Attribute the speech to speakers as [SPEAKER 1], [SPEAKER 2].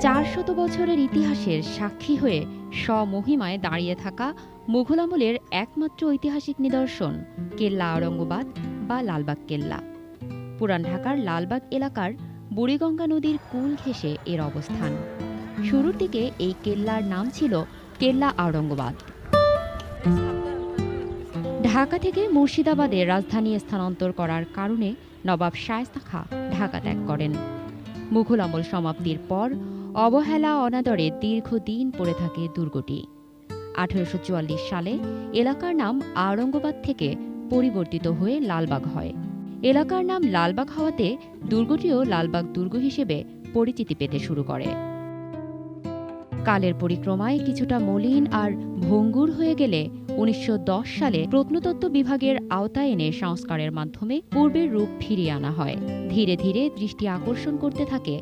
[SPEAKER 1] চারশত বছরের ইতিহাসের সাক্ষী হয়ে স্বমহিমায় দাঁড়িয়ে থাকা মুঘল আমলের একমাত্র ঐতিহাসিক নিদর্শন কেল্লা আওরঙ্গবাদ বা লালবাগ কেল্লা। পুরান ঢাকার লালবাগ এলাকার বুড়িগঙ্গা নদীর কুল ঘেঁষে এর অবস্থান। শুরুর দিকে এই কেল্লার নাম ছিল কেল্লা আওরঙ্গবাদ ঢাকা থেকে মুর্শিদাবাদে রাজধানী স্থানান্তর করার কারণে নবাব শায়েস্তা খাঁ ঢাকা ত্যাগ করেন। মুঘল আমল সমাপ্তির পর অবহেলা অনাদরে দীর্ঘদিন পড়ে থাকে দুর্গটি। আঠারোশো চুয়াল্লিশ সালে এলাকার নাম আওরঙ্গবাদ থেকে পরিবর্তিত হয়ে লালবাগ হয়। এলাকার নাম লালবাগ হওয়াতে দুর্গটিও লালবাগ দুর্গ হিসেবে পরিচিতি পেতে শুরু করে। কালের পরিক্রমায় কিছুটা মলিন আর ভঙ্গুর হয়ে গেলে উনিশশো দশ সালে প্রত্নতত্ত্ব বিভাগের আওতায় এনে সংস্কারের মাধ্যমে পূর্বের রূপ ফিরিয়ে আনা হয়। ধীরে ধীরে দৃষ্টি আকর্ষণ করতে থাকে